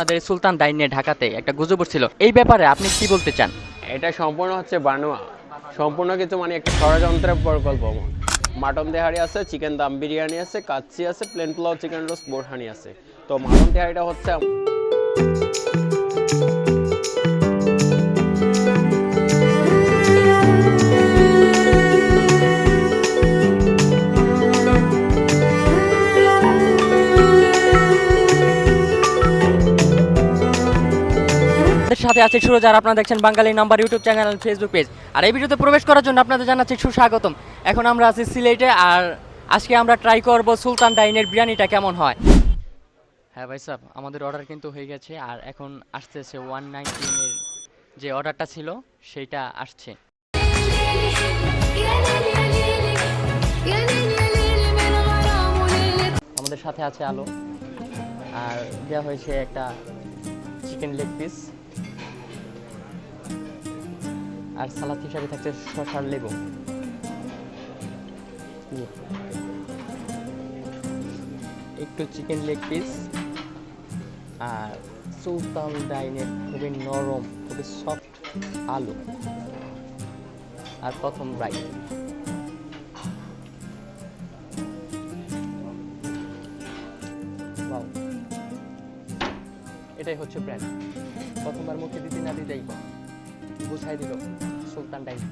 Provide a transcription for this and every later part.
আপনাদের সুলতান দাই নিয়ে ঢাকাতে একটা গুজব ছিল এই ব্যাপারে আপনি কি বলতে চান? এটা সম্পূর্ণ হচ্ছে বানোয়া। সম্পূর্ণ কিছু মানে একটা ষড়যন্ত্রের প্রকল্প মাটন দেহারি আছে, চিকেন দাম বিরিয়ানি আছে, কাচ্চি আছে plain pulao chicken roast borhani আছে। তো মাটন দেহারিটা হচ্ছে সাথে আছে সুরজ আর আপনারা দেখছেন Bangali number YouTube channel Facebook page আর এই ভিডিওতে প্রবেশ করার জন্য আপনাদের জানাচ্ছি সুস্বাগতম। এখন আমরা আছি সিলেটে আর আজকে আমরা ট্রাই করব সুলতান ডাইনের বিরিয়ানিটা কেমন হয়। হ্যাঁ ভাই সাহেব আমাদের অর্ডার কিন্তু হয়ে গেছে আর এখন আসতেছে ওয়ান নাইনটিনের যে অর্ডারটা ছিল, সেইটা আসছে। আমাদের সাথে আছে আলো। আর দেওয়া হয়েছে একটা চিকেন লেগ পিস আর সালাদ হিসাবে থাকছে শসার লেবু। একটু চিকেন লেগ পিস আর সুলতান ডাইনের খুবই নরম, খুবই সফট আলু। আর প্রথম রাইস. এটাই হচ্ছে ব্র্যান্ড প্রথমবার মুখে দিতে না দিতেই বুঝাই দিল সুলতান ডাইস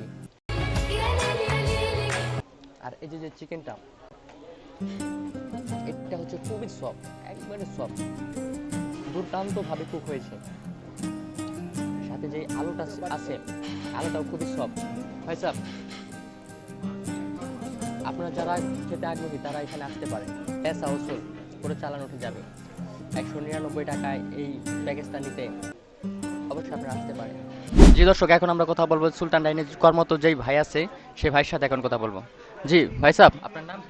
আর এই যে চিকেনটা, এটা হচ্ছে খুবই সফট একবারে সফট দুর্দান্তভাবে কুক হয়েছে। সাথে যে আলুটা আছে আলুটাও খুবই সফট হয় স্যার আপনারা যারা খেতে আগ্রহী, তারা এখানে আসতে পারে পেসা ওসুল করে চালান উঠে যাবে। একশো নিরানব্বই টাকায় এই প্যাকেজটা নিতে অবশ্যই আপনারা আসতে পারেন। জি দর্শক এখন আমরা কথা বলব সুলতান ডাইনের কর্মত যেই ভাই আছে সেই ভাইয়ের সাথে এখন কথা বলব। জি ভাই সাহেব আপনার নাম?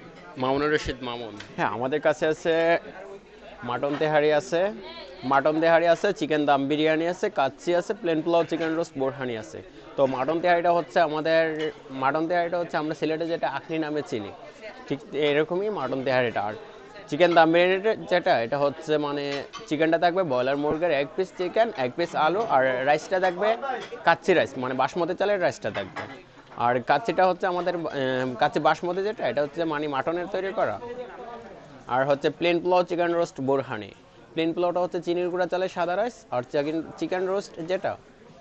মামুনুর রশিদ মামুন। হ্যাঁ আমাদের কাছে আছে মাটন তেহারি আছে মাটন তেহারি আছে চিকেন দাম বিরিয়ানি আছে কাচ্চি আছে plain pulao chicken roast borhani আছে। তো মাটন তেহারিটা হচ্ছে আমাদের মাটন তেহারিটা হচ্ছে আমরা সিলেটে যেটা আখনি নামে চিনি ঠিক এরকমই মাটন তেহারিটা। আর চিকেন দাম বিরিয়ানিটা যেটা, এটা হচ্ছে মানে চিকেনটা থাকবে ব্রয়লার মুরগের এক পিস চিকেন এক পিস আলু আর রাইসটা থাকবে কাচ্চি রাইস মানে বাসমতি চালের রাইসটা থাকবে। আর কাচ্চিটা হচ্ছে আমাদের কাচ্চি বাসমতি যেটা, এটা হচ্ছে মানে মাটনের তৈরি করা। আর হচ্ছে plain pulao chicken roast borhani. Plain পোলাওটা হচ্ছে চিনির গুঁড়া চালের সাদা রাইস আর চিকেন চিকেন রোস্ট যেটা,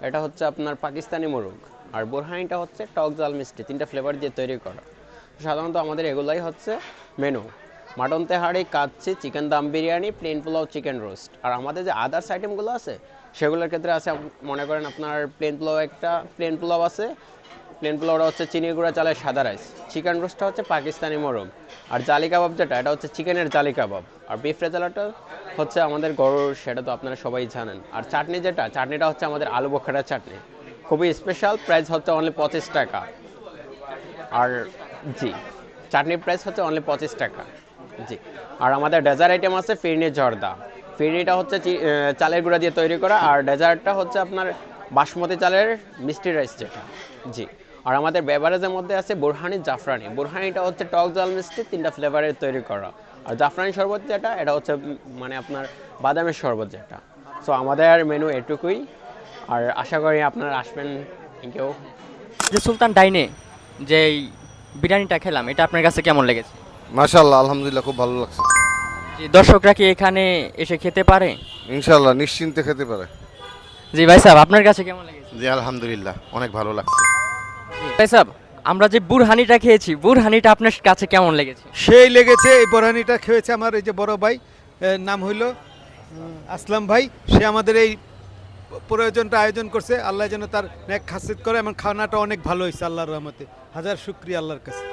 এটা হচ্ছে আপনার পাকিস্তানি মোরগ। আর বোরহানিটা হচ্ছে টক জাল মিষ্টি, তিনটা ফ্লেভার দিয়ে তৈরি করা। সাধারণত আমাদের এগুলাই হচ্ছে menu mutton tehari kacchi chicken dum biryani plain pulao chicken roast আর আমাদের যে আদার্স আইটেমগুলো আছে, সেগুলোর ক্ষেত্রে আছে মনে করেন আপনার প্লেন পোলাও একটা প্লেন পোলাও আছে। প্লেন পোলাওটা হচ্ছে চিনি গুঁড়া চালের সাদা রাইস চিকেন রোস্টটা হচ্ছে পাকিস্তানি মোরগ আর জালি কাবাব যেটা, এটা হচ্ছে চিকেনের জালি কাবাব। আর বিফ রেজালাটা হচ্ছে আমাদের গরুর, সেটা তো আপনারা সবাই জানেন। আর চাটনি যেটা, চাটনিটা হচ্ছে আমাদের আলু বোখাটার চাটনি। খুবই স্পেশাল প্রাইস হচ্ছে অনলি পঁচিশ টাকা। আর জি, চাটনির প্রাইস হচ্ছে অনলি পঁচিশ টাকা। জি। আর আমাদের ডেজার্ট আইটেম আছে ফিরনি জর্দা। ফিরনিটা হচ্ছে চালের গুঁড়া দিয়ে তৈরি করা, আর ডেজার্টটা হচ্ছে আপনার বাসমতি চালের মিষ্টি রাইস যেটা। জি। আর আমাদের বেভারেজের মধ্যে আছে বোরহানি জাফরানি। বোরহানিটা হচ্ছে টক জাল মিষ্টি, তিনটা ফ্লেভারের তৈরি করা। আর জাফরানি শরবত যেটা, এটা হচ্ছে মানে আপনার বাদামের শরবত যেটা। সো আমাদের মেনু এটুকুই। আর আশা করি আপনারা আসবেন কেউ যে সুলতান ডাইনে যে বিরিয়ানিটা খেলাম, এটা আপনার কাছে কেমন লেগেছে? মাশাল্লাহ আলহামদুলিল্লাহ খুব ভালো লাগছে। জি দর্শকরা কি এখানে এসে খেতে পারে? ইনশাল্লাহ নিশ্চিন্তে খেতে পারে। জি ভাই সাহেব আপনার কাছে কেমন লেগেছে? জি আলহামদুলিল্লাহ অনেক ভালো লাগছে। ভাই সাহেব আমরা যে বুরহানিটা খেয়েছি বুরহানিটা আপনার কাছে কেমন লেগেছে? সেই লেগেছে এই বরহানিটা খেয়েছে আমার এই যে বড় ভাই এর নাম হইল উম, আসলাম ভাই। সে আমাদের এই প্রয়োজনটা আয়োজন করছে আল্লাহ যেন তার নেক খাসিত করে এবং খানাটা অনেক ভালো হয়েছে আল্লাহর রহমতে। হাজার শুক্রিয়া আল্লাহর কাছে।